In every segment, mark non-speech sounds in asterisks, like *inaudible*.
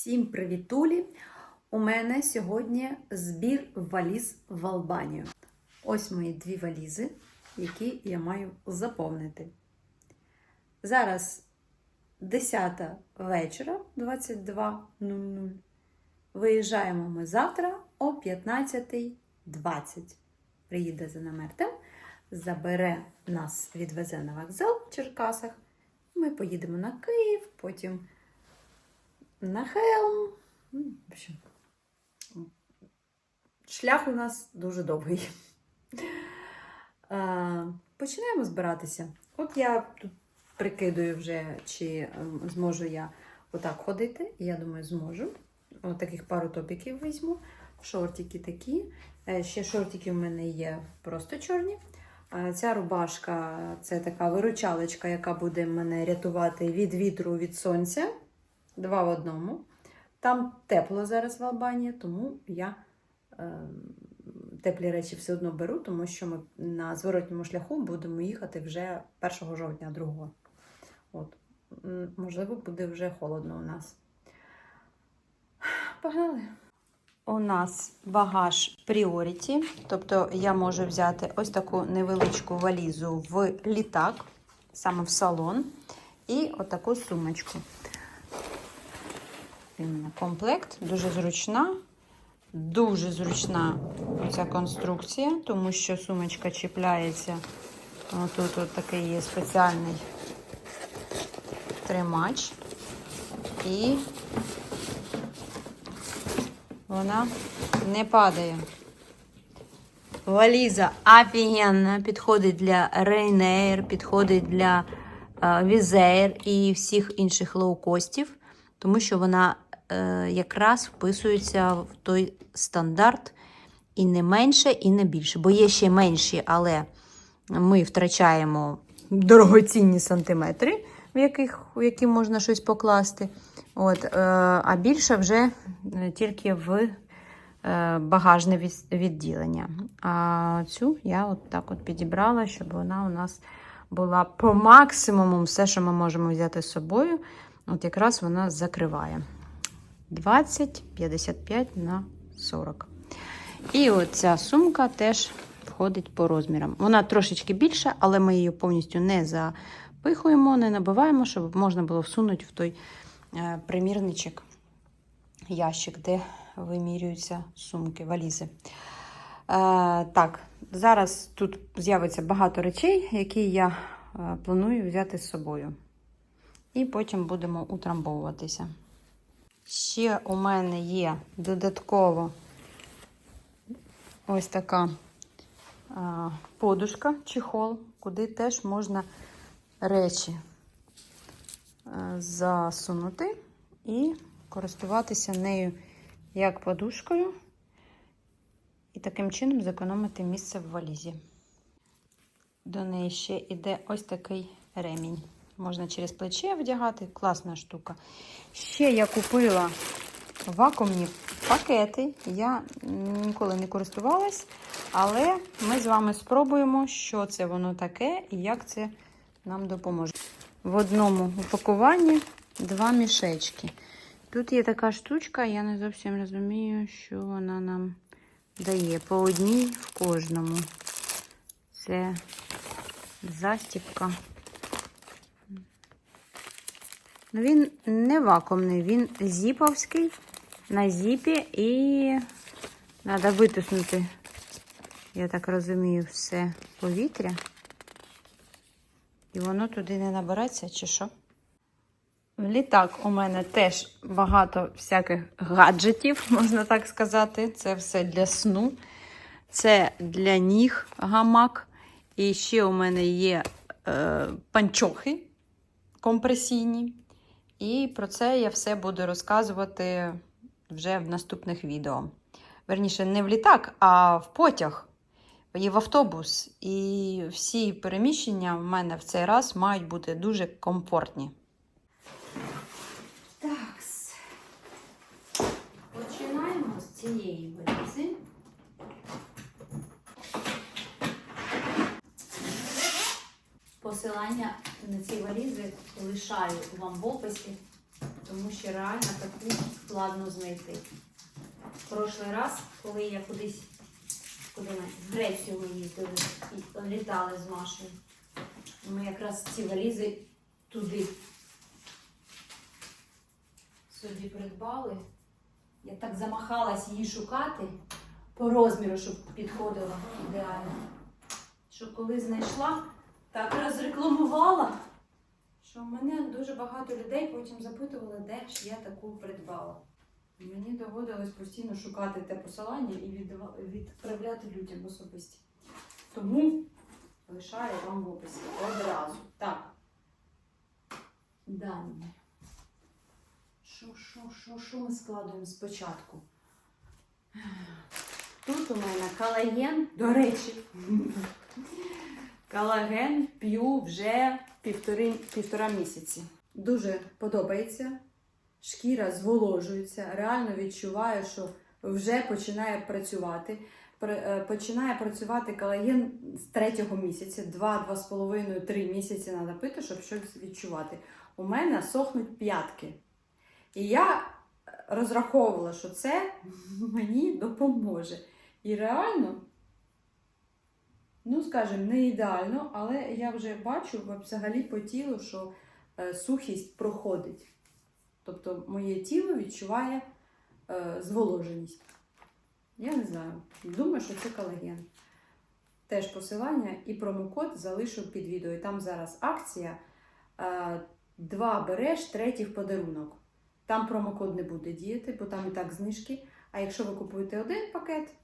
Всім привітулі! У мене сьогодні збір валіз в Албанію. Ось мої дві валізи, які я маю заповнити. Зараз 10 вечора, 22.00. Виїжджаємо ми завтра о 15.20. Приїде за нами забере нас, відвезе на вокзал в Черкасах. Ми поїдемо на Київ, потім на Хелм. Ну, В общем, шлях у нас дуже довгий. Починаємо збиратися. От я тут прикидую вже, чи ем, зможу я отак ходити. Я думаю, зможу. От таких пару топіків візьму. Шортики такі. Е, Ще шортики в мене є просто чорні. Ця рубашка це така виручалочка, яка буде мене рятувати від вітру, від сонця. Два в одному. Там тепло зараз в Албанії, тому я е, теплі речі все одно беру, тому що ми на зворотньому шляху будемо їхати вже 1 жовтня, 2. От. Можливо, буде вже холодно у нас. Погнали! У нас багаж Priority, тобто я можу взяти ось таку невеличку валізу в літак, саме в салон, і отаку сумочку. Іменно комплект, дуже зручна, дуже зручна ця конструкція, тому що сумочка чіпляється. Тут от такий є спеціальний тримач. І вона не падає. Валіза офігенна, підходить для Ryanair, підходить для Візеєр і всіх інших лоукостів, тому що вона е, якраз вписується в той стандарт і не менше, і не більше. Бо є ще менші, але ми втрачаємо дорогоцінні сантиметри, в яких, в які можна щось покласти. От, е, а більше вже е, тільки в е, багажне відділення. А цю я от так от підібрала, щоб вона у нас була по максимуму все, що ми можемо взяти з собою. От якраз вона закриває 20, 55 на 40. І оця сумка теж входить по розмірам. Вона трошечки більша, але ми її повністю не запихуємо, не набиваємо, щоб можна було всунути в той е, примірничок, ящик, де вимірюються сумки, валізи. Е, так, зараз тут з'явиться багато речей, які я е, планую взяти з собою. І потім будемо утрамбовуватися. Ще у мене є додатково ось така подушка, чехол, куди теж можна речі засунути і користуватися нею як подушкою, і таким чином зекономити місце в валізі. До неї ще йде ось такий ремінь. Можна через плече вдягати, класна штука. Ще я купила вакуумні пакети. Я ніколи не користувалась, але ми з вами спробуємо, що це воно таке і як це нам допоможе. В одному упакуванні два мішечки. Тут є така штучка, я не зовсім розумію, що вона нам дає. По одній в кожному. Це застіпка. Ну, він не вакуумний, він зіповський на зіпі і треба витиснути, я так розумію, все повітря. І воно туди не набереться, чи що? Літак у мене теж багато всяких гаджетів, *laughs* можна так сказати. Це все для сну, це для ніг гамак. І ще у мене є е, панчохи компресійні. І про це я все буду розказувати вже в наступних відео. Верніше, не в літак, а в потяг і в автобус. І всі переміщення в мене в цей раз мають бути дуже комфортні. Так. Починаємо з цієї валізи. Посилання на ці валізи лишаю вам в описі. тому що реально таку складно знайти. Прошлий раз, коли я кудись куди ми, в Грецію ми їздили і літали з Машею. Ми якраз ці валізи туди собі придбали. Я так замахалась її шукати по розміру, щоб підходила ідеально. Що коли знайшла, так розрекламувала, що в мене дуже багато людей потім запитували, де ж я таку придбала. Мені доводилось постійно шукати те посилання і відправляти людям особисті. Тому лишаю вам в описі одразу. Так. Далі. Що, що, що, що ми складуємо спочатку? Тут у мене колаген, до речі. Колаген п'ю вже півтори, півтора місяці. Дуже подобається. Шкіра зволожується, реально відчуваю, що вже починає працювати. Е, Починає працювати колаген з третього місяця, 2-2,5-3 місяці треба пити, щоб щось відчувати. У мене сохнуть п'ятки. І я розраховувала, що це *laughs* мені допоможе. І реально, ну скажімо, не ідеально, але я вже бачу взагалі по тілу, що е, сухість проходить. Тобто моє тіло відчуває е, зволоженість. Я не знаю. Думаю, що це колаген. Теж посилання і промокод залишу під відео. І там зараз акція. Е, два береш, третій в подарунок. Там промокод не буде діяти, бо там і так знижки. А якщо ви купуєте один пакет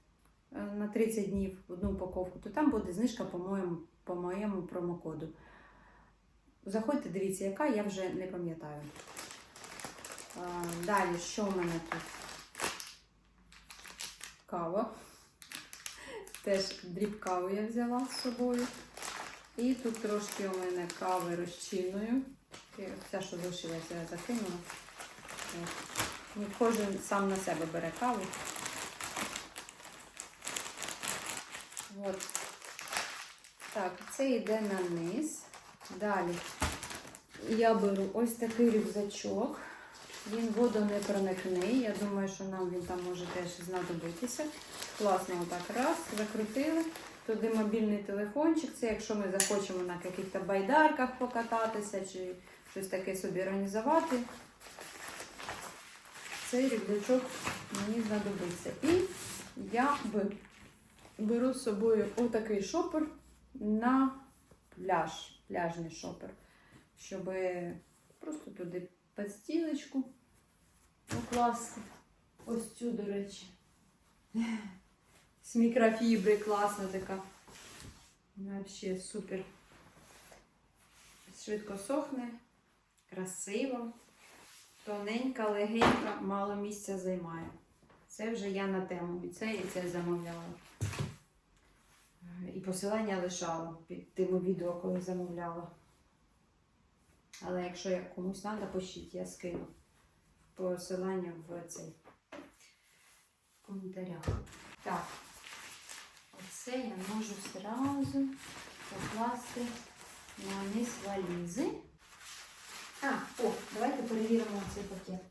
на 30 днів одну упаковку, то там буде знижка по моєму, по моєму промокоду. Заходьте, дивіться, яка, я вже не пам'ятаю. Далі, що в мене тут? Кава. Теж дріб каву я взяла з собою. І тут трошки у мене кави розчиною. Ця, що лишилася, я закинула. Ну, Кожен сам на себе бере каву. От. Так, це йде на низ. Далі я беру ось такий рюкзачок. Він водонепроникний. Я думаю, що нам він там може теж знадобитися. Класно, отак раз, закрутили. Туди мобільний телефончик. Це якщо ми захочемо на якихось байдарках покататися чи щось таке собі організувати. Цей рюкзачок мені знадобиться. І я б- беру з собою отакий шопер на пляж, пляжний шопер, щоб просто туди підстілочку покласти. Ось цю, до речі. З мікрофібри класна така. Взагалі супер. Швидко сохне, красиво, тоненька, легенька, мало місця займає. Це вже я на тему. І це, і це замовляла. Посилання лишала під тим відео, коли замовляла. Але якщо як комусь треба, пишіть, я скину посилання в цей коментарях. Так, оце я можу зразу покласти на низ валізи. А, о, давайте перевіримо цей пакет.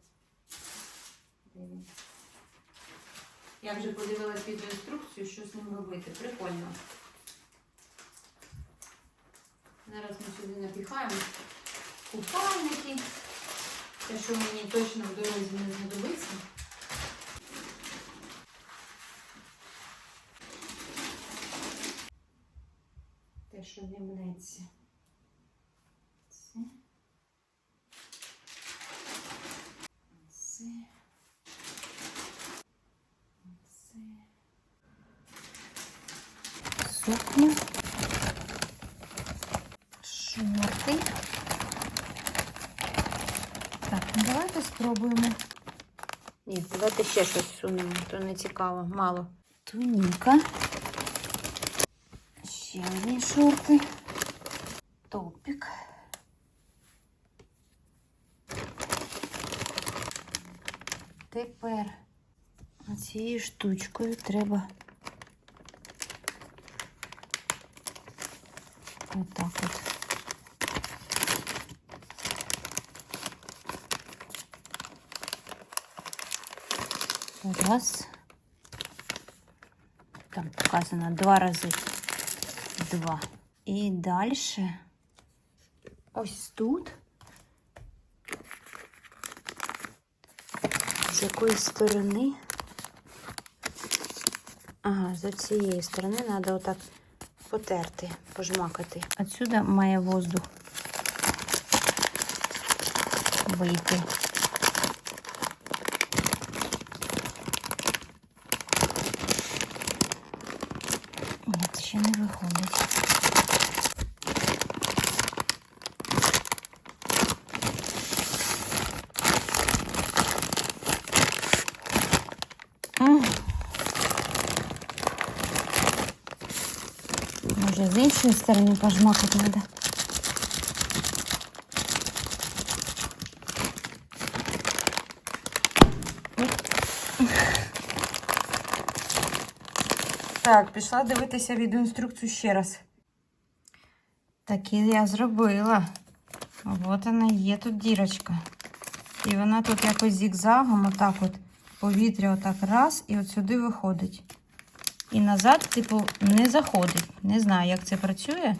Я вже подивилась відеоінструкцію, що з ним робити. Прикольно. Зараз ми сюди напіхаємо купальники. Те, що мені точно в дорозі не знадобиться. Те, що не мнеться. Це. Шорти. Так, ну давайте спробуємо. Ні, давайте ще щось сунемо, то не цікаво, мало. Туніка. Ще одні шорти. Топік. Тепер цією штучкою треба отак от. Раз. Там показано два рази. Два. І далі. Ось тут. З якої сторони? Ага, з цієї сторони треба отак потерти, пожмакати. Отсюда має воздух вийти. Ні, ще не виходить. М. Іншої сторони пожмакати треба. Так, пішла дивитися відеоінструкцію ще раз. Так і я зробила. От вона є тут дірочка. І вона тут якось зігзагом, отак от повітря отак раз і от сюди виходить. І назад, типу, не заходить. Не знаю, як це працює.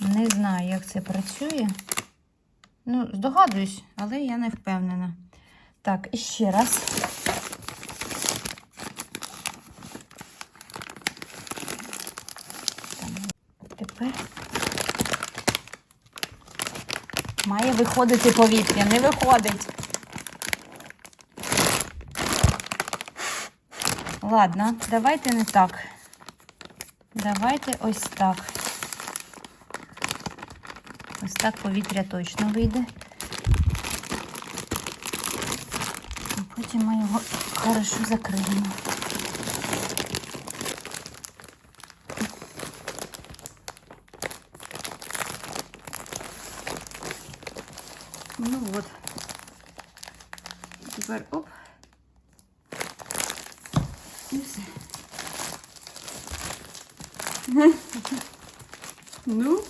Не знаю, як це працює. Ну, здогадуюсь, але я не впевнена. Так, і ще раз. Тепер має виходити повітря, не виходить. Ладно, давайте не так. Давайте ось так. Ось так повітря точно вийде. А потім ми його хорошо закриємо. Ну от. Тепер оп. І все. Ну,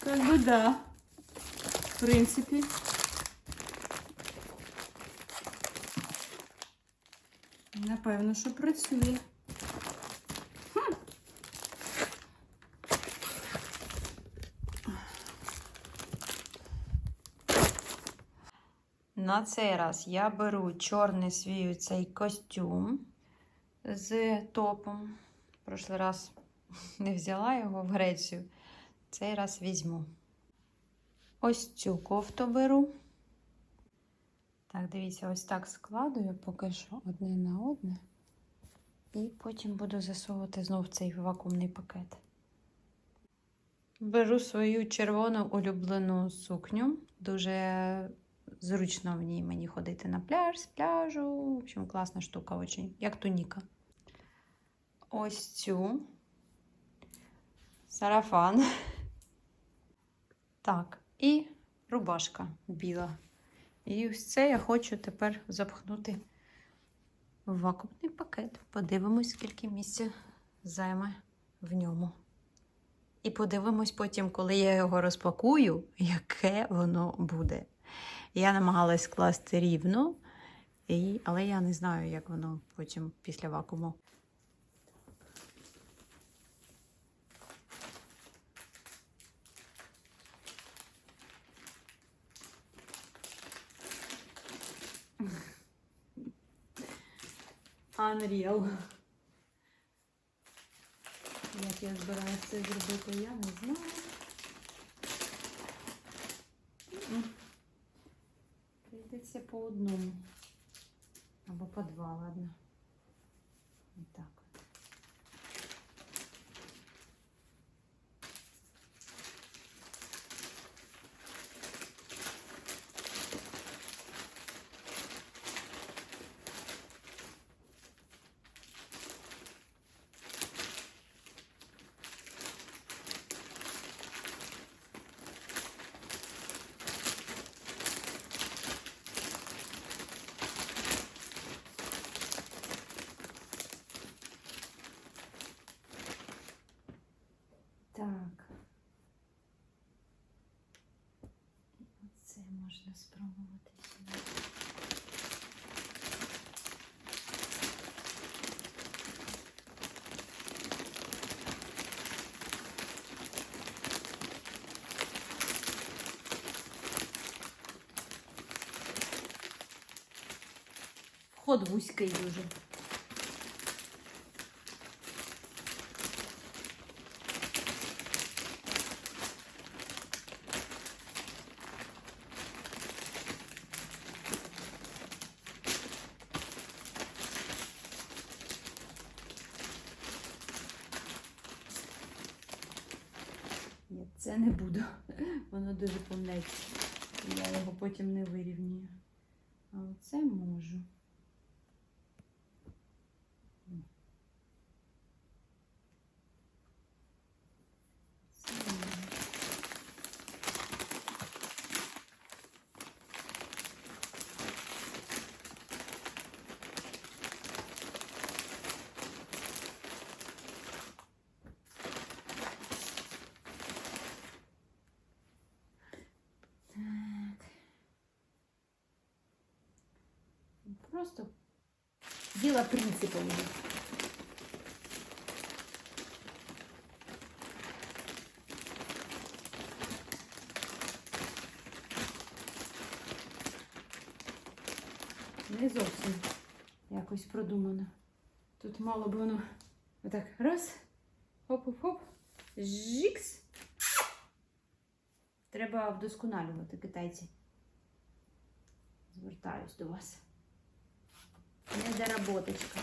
как бы да. В принципе. Напевно, що працює. На цей раз я беру чорний свій цей костюм з топом. Прошлий раз не взяла його в Грецію. Цей раз візьму. Ось цю кофту беру. Так, дивіться, ось так складую поки що одне на одне. І потім буду засовувати знов цей вакуумний пакет. Беру свою червону улюблену сукню. Дуже зручно в ній мені ходити на пляж, з пляжу. В общем, класна штука, очень, як туніка. Ось цю сарафан. Так, і рубашка біла. І ось це я хочу тепер запхнути в вакуумний пакет. Подивимось, скільки місця займе в ньому. І подивимось потім, коли я його розпакую, яке воно буде. Я намагалась скласти рівно, і, але я не знаю, як воно потім після вакууму. Unreal. Як я збираюся це зробити, я не знаю. Прийдеться по одному. Або по два, ладно. Отак. Зараз спробувати сюди. Вход вузький дуже. Просто діло принципу вже. Не зовсім якось продумано. Тут мало б воно отак раз, хоп-хоп-хоп, жікс. Треба вдосконалювати китайці. Звертаюсь до вас. Недоработочка.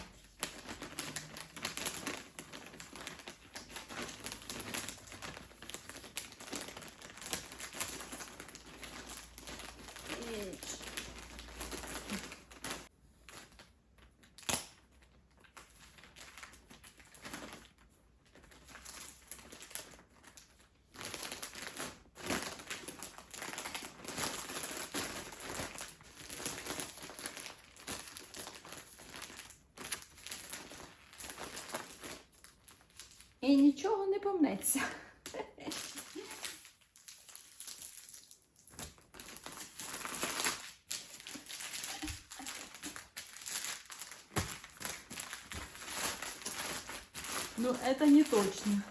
І нічого не помнеться. Ну, это не точно.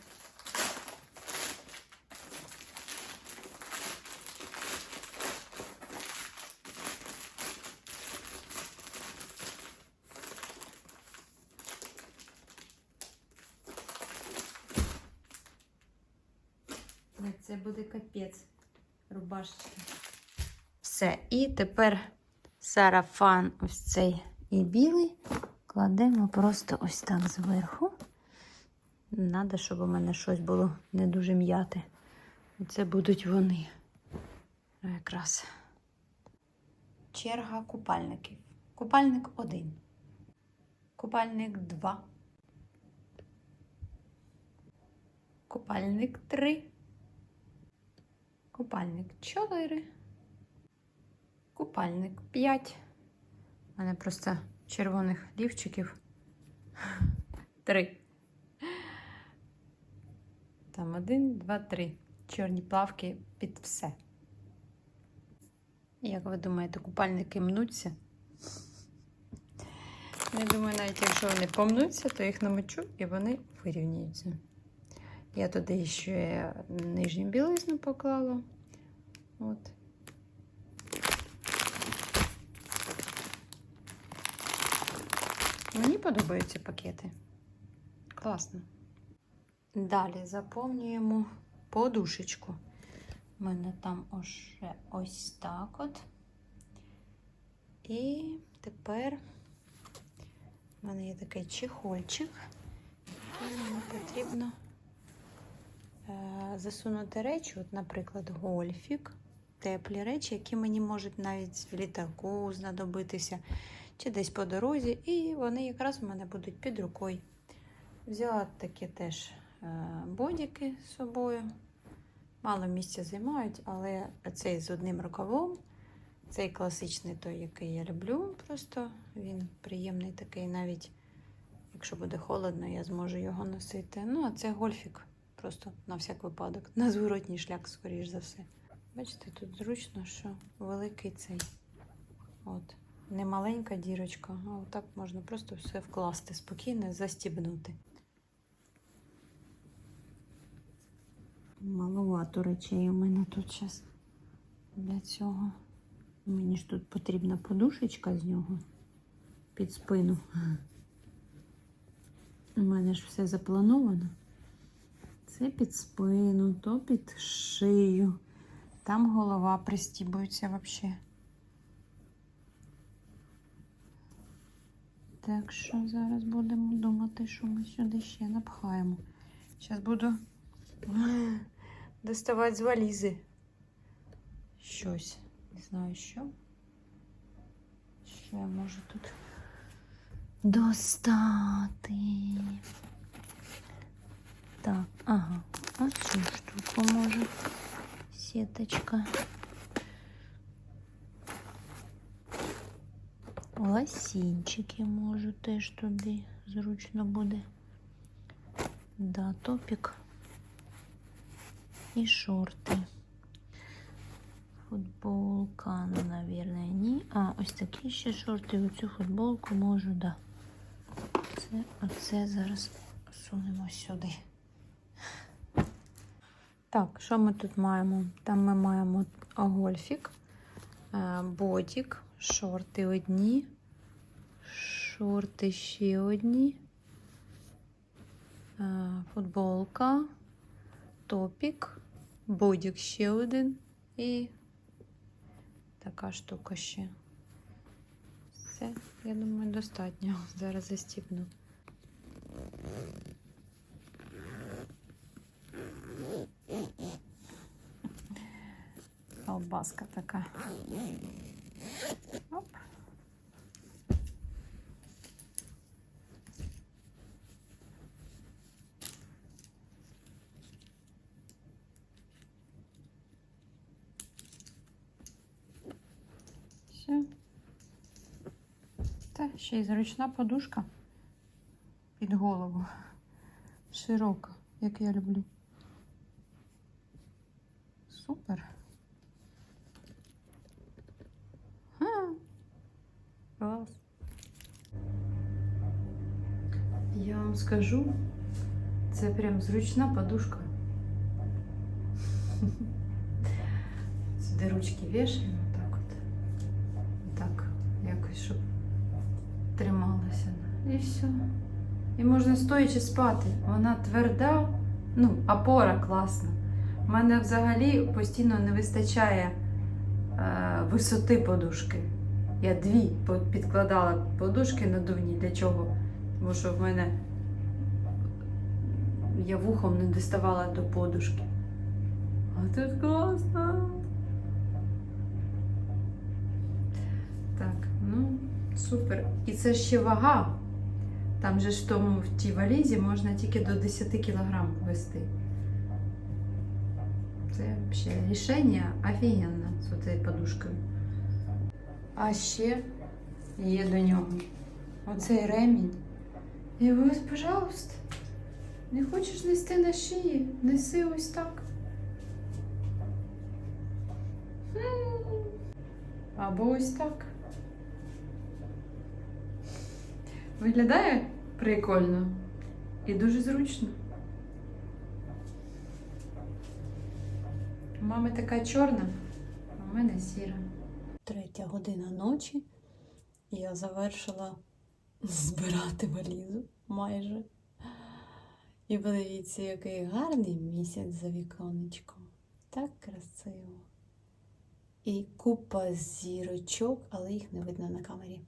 Ні, Це буде капець рубашечки. Все. І тепер сарафан ось цей і білий кладемо просто ось так зверху. Надо, щоб у мене щось було не дуже м'яте. Це будуть вони. Якраз. Черга купальників. Купальник 1. Купальник 2. Купальник 3. Купальник 4. Купальник 5. У мене просто червоних лівчиків. *laughs* 3. Там один, два, три. Чорні плавки під все. Як ви думаєте, купальники мнуться? Я думаю, навіть якщо вони помнуться, то їх намочу і вони вирівняються. Я туди ще нижню білизну поклала. От. Мені подобаються пакети. Класно. Далі заповнюємо подушечку. У мене там уже ось так от. І тепер в мене є такий чехольчик, який мені потрібно е, засунути речі, от, наприклад, гольфік, теплі речі, які мені можуть навіть в літаку знадобитися, чи десь по дорозі, і вони якраз у мене будуть під рукою. Взяла такі теж е, бодіки з собою. Мало місця займають, але цей з одним рукавом. Цей класичний той, який я люблю. Просто він приємний такий, навіть якщо буде холодно, я зможу його носити. Ну, а це гольфік. Просто на всяк випадок. *laughs* На зворотній шлях, скоріш за все. Бачите, тут зручно, що великий цей. От. Не маленька дірочка, а отак можна просто все вкласти спокійно, застібнути. Маловато речей у мене тут зараз для цього. Мені ж тут потрібна подушечка з нього. під спину. У мене ж все заплановано. Це під спину, то під шию. Там голова пристібується взагалі. Так що зараз будемо думати, що ми сюди ще напхаємо. Зараз буду доставати з валізи. Щось. Не знаю що. Що я можу тут достати. Так, ага. Оцю штуку може. Сіточка. Ласінчики можу теж туди зручно буде. Да, топік і шорти. Футболка, ну, наверное, ні. А, ось такі ще шорти. Оцю футболку можу, да. Це, оце зараз сунемо сюди. Так, що ми тут маємо? Там ми маємо гольфік, е, ботик, шорти одні, шорти ще одні, е, футболка, топік, бодік ще один і така штука ще. Все, я думаю, достатньо. *laughs* Зараз застібну. Колбаска така. Все. Та ще й зручна подушка під голову. Широка, як я люблю. Супер. Ха. Клас. Я вам скажу, це прям зручна подушка. Сюди ручки вішаємо так от. Так, якось, щоб трималася. І все. І можна стоячи спати. Вона тверда, ну, опора класна. У мене взагалі постійно не вистачає е, висоти подушки. Я дві підкладала подушки надувні. Для чого? Тому що в мене я вухом не доставала до подушки. А тут класно. Так, ну, супер. І це ще вага. Там же ж тому в тій валізі можна тільки до 10 кг вести. Це взагалі рішення офігенне з цією подушкою. А ще є до нього оцей ремінь. І ось, пожалуйста, не хочеш нести на шиї, неси ось так. Або ось так. Виглядає прикольно і дуже зручно. У мами така чорна, а в мене сіра. Третя година ночі. Я завершила збирати валізу майже. І подивіться, який гарний місяць за віконечком. Так красиво. І купа зірочок, але їх не видно на камері.